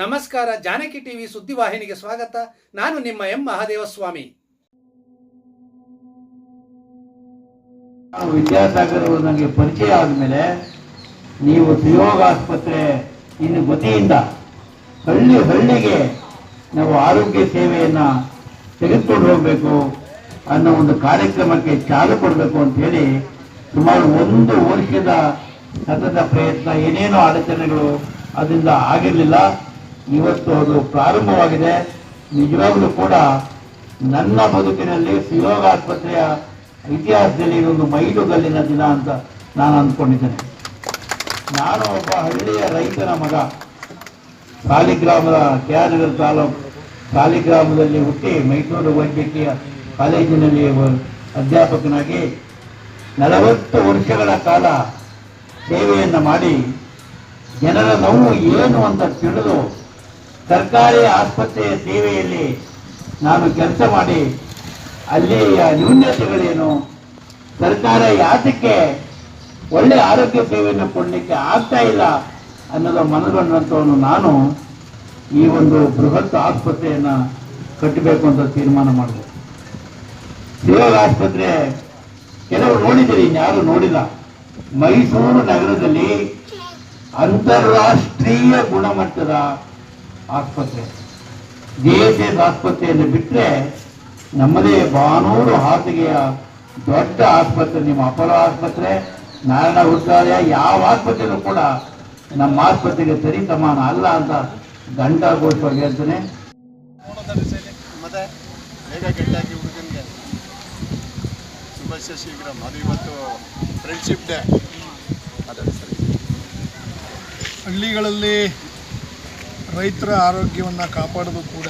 ನಮಸ್ಕಾರ, ಜಾನಕಿ ಟಿವಿ ಸುದ್ದಿವಾಹಿನಿಗೆ ಸ್ವಾಗತ. ನಾನು ನಿಮ್ಮ ಎಂ ಮಹಾದೇವಸ್ವಾಮಿ. ವಿದ್ಯಾಸಾಗರ್ ನನಗೆ ಪರಿಚಯ ಆದಮೇಲೆ ನೀವು ಸುಯೋಗ ಆಸ್ಪತ್ರೆ ಇನ್ನು ವತಿಯಿಂದ ಹಳ್ಳಿ ಹಳ್ಳಿಗೆ ನಾವು ಆರೋಗ್ಯ ಸೇವೆಯನ್ನ ತೆಗೆದುಕೊಂಡು ಹೋಗಬೇಕು ಅನ್ನೋ ಒಂದು ಕಾರ್ಯಕ್ರಮಕ್ಕೆ ಚಾಲು ಕೊಡಬೇಕು ಅಂತ ಹೇಳಿ ಸುಮಾರು ಒಂದು ವರ್ಷದ ಸತತ ಪ್ರಯತ್ನ ಏನೇನೋ ಅಡಚಣೆಗಳು ಅದರಿಂದ ಆಗಿರಲಿಲ್ಲ. ಇವತ್ತು ಅದು ಪ್ರಾರಂಭವಾಗಿದೆ. ನಿಜವಾಗ್ಲೂ ಕೂಡ ನನ್ನ ಬದುಕಿನಲ್ಲಿ ಸಿಯೋಗ ಆಸ್ಪತ್ರೆಯ ಇತಿಹಾಸದಲ್ಲಿ ಇದೊಂದು ಮೈಲುಗಲ್ಲಿನ ದಿನ ಅಂತ ನಾನು ಅಂದ್ಕೊಂಡಿದ್ದೇನೆ. ನಾನು ಒಬ್ಬ ಹಳ್ಳಿಯ ರೈತನ ಮಗ. ಸಾಲಿಗ್ರಾಮದ ಕೆ ಆರ್ ನಗರ ತಾಲೂಕು ಸಾಲಿಗ್ರಾಮದಲ್ಲಿ ಹುಟ್ಟಿ ಮೈಸೂರು ವೈದ್ಯಕೀಯ ಕಾಲೇಜಿನಲ್ಲಿ ಅಧ್ಯಾಪಕನಾಗಿ ನಲವತ್ತು ವರ್ಷಗಳ ಕಾಲ ಸೇವೆಯನ್ನು ಮಾಡಿ ಜನರ ನೋವು ಏನು ಅಂತ ತಿಳಿದು ಸರ್ಕಾರಿ ಆಸ್ಪತ್ರೆಯ ಸೇವೆಯಲ್ಲಿ ನಾನು ಕೆಲಸ ಮಾಡಿ ಅಲ್ಲಿಯ ನ್ಯೂನ್ಯತೆಗಳೇನು ಸರ್ಕಾರ ಯಾತಕ್ಕೆ ಒಳ್ಳೆ ಆರೋಗ್ಯ ಸೇವೆಯನ್ನು ಕೊಡಲಿಕ್ಕೆ ಆಗ್ತಾ ಇಲ್ಲ ಅನ್ನೋದು ಮನಗಂಡಂಥವನು ನಾನು. ಈ ಒಂದು ಬೃಹತ್ ಆಸ್ಪತ್ರೆಯನ್ನ ಕಟ್ಟಬೇಕು ಅಂತ ತೀರ್ಮಾನ ಮಾಡಿದೆ. ಸೇವಾ ಆಸ್ಪತ್ರೆ ಕೆಲವರು ನೋಡಿದ್ದೀರಿ ಇನ್ಯಾರು ನೋಡಿಲ್ಲ. ಮೈಸೂರು ನಗರದಲ್ಲಿ ಅಂತಾರಾಷ್ಟ್ರೀಯ ಗುಣಮಟ್ಟದ ಆಸ್ಪತ್ರೆ. ಜಿಎಸ್ಎಸ್ ಆಸ್ಪತ್ರೆಯನ್ನು ಬಿಟ್ಟರೆ ನಮ್ಮದೇ ಬಾನೂರು ಹಾಸಿಗೆಯ ದೊಡ್ಡ ಆಸ್ಪತ್ರೆ, ನಿಮ್ಮ ಅಪೋಲೋ ಆಸ್ಪತ್ರೆ, ನಾರಾಯಣ ಹುಟ್ಟಾಲಯ ಯಾವ ಆಸ್ಪತ್ರೆಯೂ ಕೂಡ ನಮ್ಮ ಆಸ್ಪತ್ರೆಗೆ ಸರಿ ಸಮಾನ ಅಲ್ಲ ಅಂತ ಹೇಳ್ತೇನೆ. ಗಟ್ಟಿಯಾಗಿ ಹುಡುಗನಿಗೆ ಶುಭಾಶಯ ಶೀಘ್ರ. ಅದು ಇವತ್ತು ಫ್ರೆಂಡ್ಶಿಪ್ ಡೇ ಹಳ್ಳಿಗಳಲ್ಲಿ ರೈತರ ಆರೋಗ್ಯವನ್ನು ಕಾಪಾಡೋದು ಕೂಡ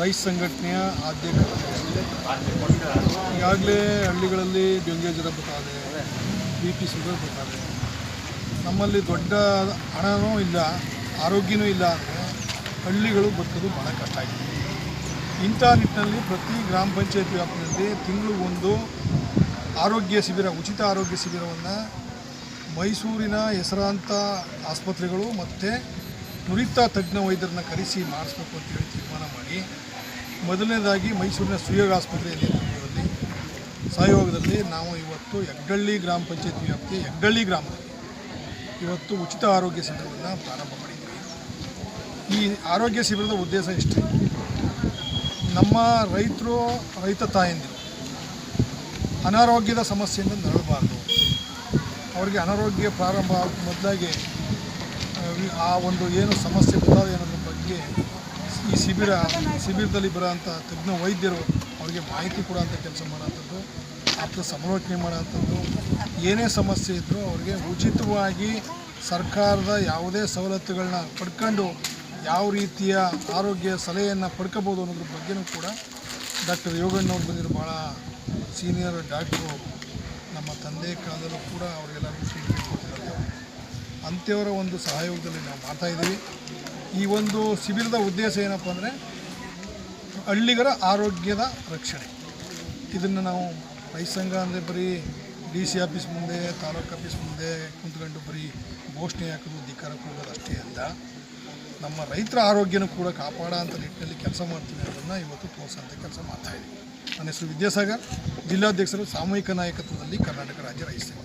ರೈತ ಸಂಘಟನೆಯ ಆದ್ಯ ಈಗಾಗಲೇ ಹಳ್ಳಿಗಳಲ್ಲಿ ಡೆಂಗ್ಯೂ ಜ್ವರ ಬರ್ತಾರೆ ಬಿ ಪಿ ಶುಗರ್ ಬರ್ತಾರೆ ನಮ್ಮಲ್ಲಿ ದೊಡ್ಡ ಹಣನೂ ಇಲ್ಲ, ಆರೋಗ್ಯನೂ ಇಲ್ಲ ಅಂದರೆ ಹಳ್ಳಿಗಳು ಬದುಕೋದು ಭಾಳ ಕಷ್ಟ ಆಗಿದೆ. ಇಂಥ ನಿಟ್ಟಿನಲ್ಲಿ ಪ್ರತಿ ಗ್ರಾಮ ಪಂಚಾಯತ್ ವ್ಯಾಪ್ತಿಯಲ್ಲಿ ತಿಂಗಳು ಒಂದು ಆರೋಗ್ಯ ಶಿಬಿರ, ಉಚಿತ ಆರೋಗ್ಯ ಶಿಬಿರವನ್ನು ಮೈಸೂರಿನ ಹೆಸರಾಂತ ಆಸ್ಪತ್ರೆಗಳು ಮತ್ತು ನುರಿತ ತಜ್ಞ ವೈದ್ಯರನ್ನ ಕರೆಸಿ ಮಾಡಿಸ್ಬೇಕು ಅಂತ ಹೇಳಿ ತೀರ್ಮಾನ ಮಾಡಿ, ಮೊದಲನೇದಾಗಿ ಮೈಸೂರಿನ ಸುಯೋಗ ಆಸ್ಪತ್ರೆಯಲ್ಲಿ ನಮ್ಮಲ್ಲಿ ಸಹಯೋಗದಲ್ಲಿ ನಾವು ಇವತ್ತು ಹೆಗ್ಗಳ್ಳಿ ಗ್ರಾಮ ಪಂಚಾಯತ್ ವ್ಯಾಪ್ತಿ ಹೆಗ್ಗಳ್ಳಿ ಗ್ರಾಮದಲ್ಲಿ ಇವತ್ತು ಉಚಿತ ಆರೋಗ್ಯ ಶಿಬಿರವನ್ನು ಪ್ರಾರಂಭ ಮಾಡಿದ್ದೀವಿ ಈ ಆರೋಗ್ಯ ಶಿಬಿರದ ಉದ್ದೇಶ ಇಷ್ಟೇ ನಮ್ಮ ರೈತರು, ರೈತ ತಾಯಂದಿರು ಅನಾರೋಗ್ಯದ ಸಮಸ್ಯೆಯಿಂದ ನರಳಬಾರ್ದು. ಅವರಿಗೆ ಅನಾರೋಗ್ಯ ಪ್ರಾರಂಭ ಆಗ ಮೊದಲಾಗಿ ಆ ಒಂದು ಏನು ಸಮಸ್ಯೆ ಬರ್ತದೆ ಅನ್ನೋದ್ರ ಬಗ್ಗೆ ಈ ಶಿಬಿರ, ಶಿಬಿರದಲ್ಲಿ ಬರೋಂಥ ತಜ್ಞ ವೈದ್ಯರು ಅವರಿಗೆ ಮಾಹಿತಿ ಕೊಡೋಂಥ ಕೆಲಸ ಮಾಡೋಂಥದ್ದು ಆಪ್ತ ಸಮಾಲೋಚನೆ ಮಾಡೋಂಥದ್ದು ಏನೇ ಸಮಸ್ಯೆ ಇದ್ದರೂ ಅವರಿಗೆ ಉಚಿತವಾಗಿ ಸರ್ಕಾರದ ಯಾವುದೇ ಸವಲತ್ತುಗಳನ್ನ ಪಡ್ಕೊಂಡು ಯಾವ ರೀತಿಯ ಆರೋಗ್ಯ ಸಲಹೆಯನ್ನು ಪಡ್ಕೋಬೋದು ಅನ್ನೋದ್ರ ಬಗ್ಗೆನೂ ಕೂಡ ಡಾಕ್ಟರ್ ಯೋಗಣ್ಣವ್ರು ಬಂದಿರೋ ಭಾಳ ಸೀನಿಯರ್ ಡಾಕ್ಟ್ರು ನಮ್ಮ ತಂದೆ ಕಾಲದಲ್ಲೂ ಕೂಡ ಅವರಿಗೆಲ್ಲರಿಗೂ ಟ್ರೀಟ್ಮೆಂಟ್ ಕೊಡ್ತಿದ್ದಾರೆ ಅಂಥವರ ಒಂದು ಸಹಯೋಗದಲ್ಲಿ ನಾವು ಮಾಡ್ತಾ ಇದ್ದೀವಿ. ಈ ಒಂದು ಶಿಬಿರದ ಉದ್ದೇಶ ಏನಪ್ಪ ಅಂದರೆ ಹಳ್ಳಿಗರ ಆರೋಗ್ಯದ ರಕ್ಷಣೆ. ಇದನ್ನು ನಾವು ರೈತ ಸಂಘ ಅಂದರೆ ಬರೀ ಡಿ ಸಿ ಆಫೀಸ್ ಮುಂದೆ, ತಾಲೂಕು ಆಫೀಸ್ ಮುಂದೆ ಕುಂತ್ಕೊಂಡು ಬರೀ ಘೋಷಣೆ ಹಾಕೋದು ಧಿಕಾರ ಕೊಡೋದು ಅಷ್ಟೇ ಅಲ್ಲ. ನಮ್ಮ ರೈತರ ಆರೋಗ್ಯನೂ ಕೂಡ ಕಾಪಾಡ ಅಂತ ನಿಟ್ಟಿನಲ್ಲಿ ಕೆಲಸ ಮಾಡ್ತೀವಿ ಅನ್ನೋದನ್ನು ಇವತ್ತು ತೋರಿಸೋಂಥ ಕೆಲಸ ಮಾಡ್ತಾ ಇದ್ದೀನಿ ನನ್ನ ಹೆಸರು ವಿದ್ಯಾಸಾಗರ್. ಜಿಲ್ಲಾಧ್ಯಕ್ಷರು ಸಾಮೂಹಿಕ ನಾಯಕತ್ವದಲ್ಲಿ ಕರ್ನಾಟಕ ರಾಜ್ಯ ರೈತ ಸಂಘ